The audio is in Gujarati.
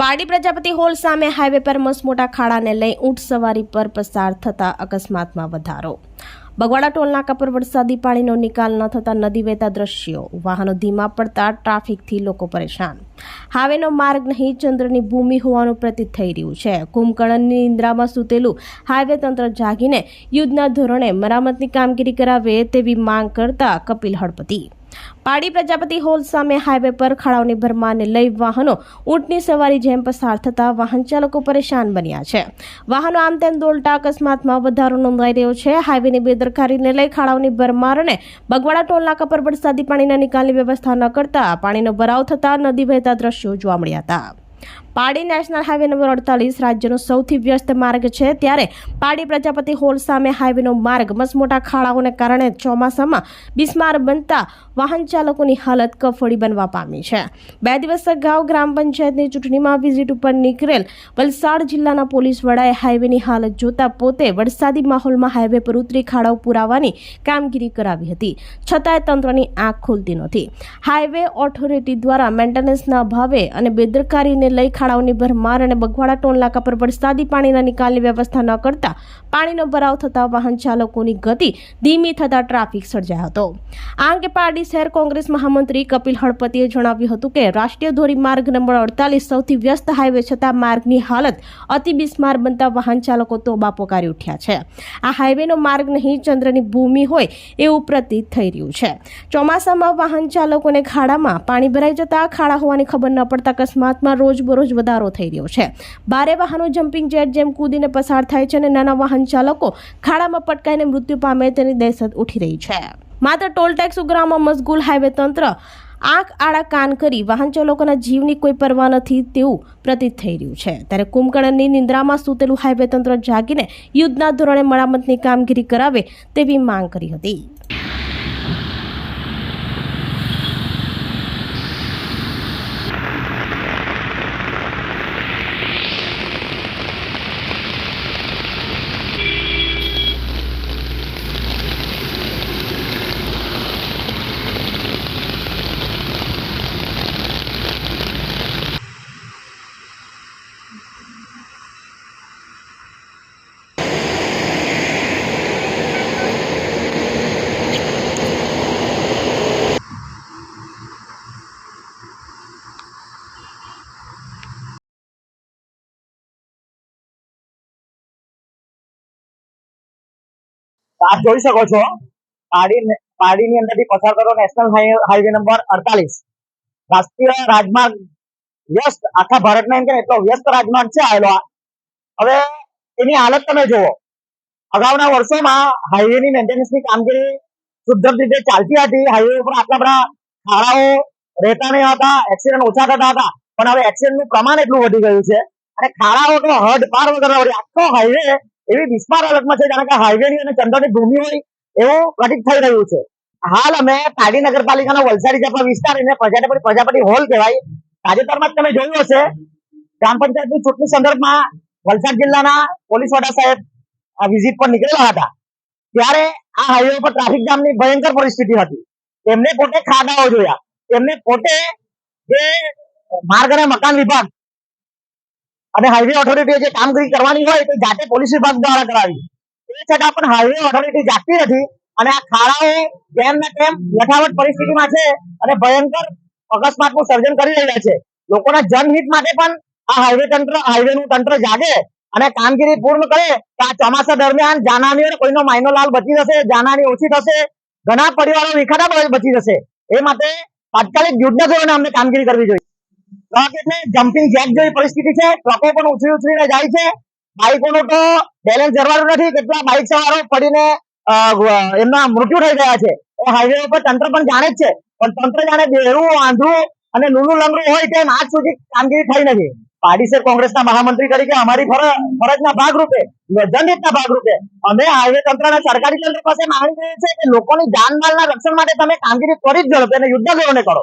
પાડી પ્રજાપતિ હોલ સામે હાઈવે પર મસમોટા ખાડાને લઈ ઊંટ સવારી પર પસાર થતા અકસ્માતમાં વધારો. બગવાડા ટોલનાકા પર વરસાદી પાણીનો નિકાલ ન થતા નદી વહેતા દ્રશ્યો. વાહનો ધીમા પડતા ટ્રાફિકથી લોકો પરેશાન. હાવેનો માર્ગ નહીં, ચંદ્રની ભૂમિ હોવાનું પ્રતીત થઈ રહ્યું છે. કુંભકર્ણની નિંદ્રામાં સૂતેલું હાઈવે તંત્ર જાગીને યુદ્ધના ધોરણે મરામતની કામગીરી કરાવે તેવી માંગ કરતા કપિલ હળપતિ. પાડી પ્રજાપતિ હોલ સામે હાઈવે પર ખાડાઓની ભરમારને લઈ વાહનો ઊંટની સવારી જેમ પસાર થતા વાહન ચાલકો પરેશાન બન્યા છે. વાહનો આમ તેમ દોલટા અકસ્માતમાં વધારો નોંધાઈ રહ્યો છે. હાઈવેની બેદરકારીને લઈ ખાડાઓની ભરમાર અને બગવાડા ટોલનાકા પર વરસાદી પાણીના નિકાલની વ્યવસ્થા ન કરતા પાણીનો ભરાવ થતા નદી વહેતા દ્રશ્યો જોવા મળ્યા હતા. પાડી નેશનલ હાઈવે નંબર અડતાલીસ રાજ્યનો સૌથી વ્યસ્ત માર્ગ છે. ત્યારે પાડી પ્રજાપતિ હોલ સામે હાઈવેનો માર્ગ મસમોટા ખાડાઓને કારણે ચોમાસામાં બિસ્માર બનતા વાહન ચાલકોની હાલત કફોડી બનવા પામી છે. બે દિવસ અગાઉ ગ્રામ પંચાયતની ચૂંટણીમાં વિઝિટ ઉપર નીકળેલ વલસાડ જિલ્લાના પોલીસ વડાએ હાઈવેની હાલત જોતા પોતે વરસાદી માહોલમાં હાઈવે પર ઉતરી ખાડાઓ પુરાવાની કામગીરી કરાવી હતી. છતાંય તંત્રની આંખ ખુલતી નથી હાઈવે ઓથોરિટી દ્વારા મેન્ટેનન્સના અભાવે અને બેદરકારીને લઈ ખાડાઓની ભરમાર અને બગવાડા ટોલ પર વરસાદી પાણીના નિકાલની વ્યવસ્થા ન કરતા પાણીનો ભરાવ થતા વાહન ચાલકોની ગતિ ધીમી થતા ટ્રાફિક સર્જાયો હતો. આ અંગે પારડી શહેર કોંગ્રેસ મહામંત્રી કપિલ હળપતિએ જણાવ્યું હતું કે રાષ્ટ્રીય ધોરીમાર્ગ નંબર અડતાલીસ સૌથી વ્યસ્ત હાઈવે છતાં માર્ગની હાલત અતિ બિસ્માર બનતા વાહન ચાલકો તોબા પોકારી ઉઠ્યા છે. આ હાઈવેનો માર્ગ નહીં, ચંદ્રની ભૂમિ હોય એવું પ્રતીત થઈ રહ્યું છે. ચોમાસામાં વાહન ચાલકોને ખાડામાં પાણી ભરાઈ જતા ખાડા હોવાની ખબર ન પડતા અકસ્માતમાં રોજબરોજ વધારો થઈ રહ્યો છે. ભારે વાહનો જમ્પિંગ જેટ જેમ કૂદીને પસાર થાય છે અને નાના વાહન ચાલકો ખાડામાં પટકાઈને મૃત્યુ પામે તેની દહેશત ઉઠી રહી છે. માત્ર ટોલ ટેક્સ ઉઘરાવવામાં મશગુલ હાઈવે તંત્ર આંખ આડા કાન કરી વાહન ચાલકોના જીવની કોઈ પરવા નથી તેવું પ્રતીત થઈ રહ્યું છે. ત્યારે કુંભકર્ણની નિંદ્રામાં સૂતેલું હાઈવે તંત્ર જાગીને યુદ્ધના ધોરણે મરામતની કામગીરી કરાવે તેવી માંગ કરી હતી. આપ જોઈ શકો છો, પાડી પાડીની અંદરથી પસાર કરો, નેશનલ હાઈવે નંબર અડતાલીસ. રાષ્ટ્રીય રાજમાર્ગ વ્યસ્ત, આખા ભારતમાં એમ કે એટલો વ્યસ્ત રાજમાર્ગ છે આવેલો આ. હવે એની હાલત તમે જુઓ. અગાઉના વર્ષોમાં હાઈવેની મેન્ટેનન્સની કામગીરી શુદ્ધ રીતે ચાલતી હતી. હાઈવે ઉપર આટલા બધા ખાડાઓ રહેતા નહીં હતા, એક્સિડન્ટ ઓછા થતા હતા. પણ હવે એક્સિડન્ટનું પ્રમાણ એટલું વધી ગયું છે. અને ખાડાઓ તો હદ પાર વગર આખો હાઈવે એવી બિસ્માર હાલતમાં છે કારણ કે હાઈવેની અને ચંદ્રની ભૂમિ હોય એવું પ્રતીત થઈ રહ્યું છે. હાલ અમે પાડી નગરપાલિકાનો વલસાડી જેટલો વિસ્તાર એને પ્રજાપતિ પ્રજાપતિ હોલ કહેવાય. તાજેતરમાં તમે જોયું હશે, ગ્રામ પંચાયતની ચૂંટણી સંદર્ભમાં વલસાડ જિલ્લાના પોલીસ વડા સાહેબ વિઝિટ પર નીકળેલા હતા. ત્યારે આ હાઈવે પર ટ્રાફિક જામની ભયંકર પરિસ્થિતિ હતી. એમને પોતે ખાડાઓ જોયા. એમને પોતે જે માર્ગ અને મકાન વિભાગ અને હાઈવે ઓથોરિટીએ જે કામગીરી કરવાની હોય તે જાતે પોલીસ વિભાગ દ્વારા કરાવી. એ છતાં પણ હાઈવે ઓથોરિટી જાગતી નથી અને આ ખાડાઓ જેમ ને તેમ યથાવત પરિસ્થિતિમાં છે અને ભયંકર અકસ્માતનું સર્જન કરી રહ્યા છે. લોકોના જનહિત માટે પણ આ હાઈવે તંત્ર હાઈવેનું તંત્ર જાગે અને કામગીરી પૂર્ણ કરે તો આ ચોમાસા દરમિયાન જાનહાની કોઈનો માયનો લાલ બચી જશે, જાનહાની ઓછી થશે, ઘણા પરિવારો વિખાતા બચી જશે. એ માટે તાત્કાલિક યુદ્ધ ધોરણે અમને કામગીરી કરવી જોઈએ. ટ્રક એટલે જમ્પિંગ જેક જેવી પરિસ્થિતિ છે. ટ્રકો પણ ઉછળી ઉછળીને જાય છે. બાઇકોનું તો બેલેન્સ જરવાનું નથી. કેટલા બાઇક સવારો પડીને એમના મૃત્યુ થઈ ગયા છે. એ હાઈવે ઉપર તંત્ર પણ જાણે જ છે. પણ તંત્ર જાણે બેરું આંધળું અને લૂલું લંગડું હોય તેમ આજ સુધી કામગીરી થઈ નથી. પાડીસર કોંગ્રેસના મહામંત્રી તરીકે અમારી ફરજ ફરજના ભાગરૂપે જનહિતના ભાગરૂપે અમે હાઈવે તંત્ર અને સરકારી તંત્ર પાસે માંગણી કરીએ છીએ કે લોકોની જાનમાલના રક્ષણ માટે તમે કામગીરી ત્વરિત કરો, તેને યુદ્ધ ધોરણે કરો.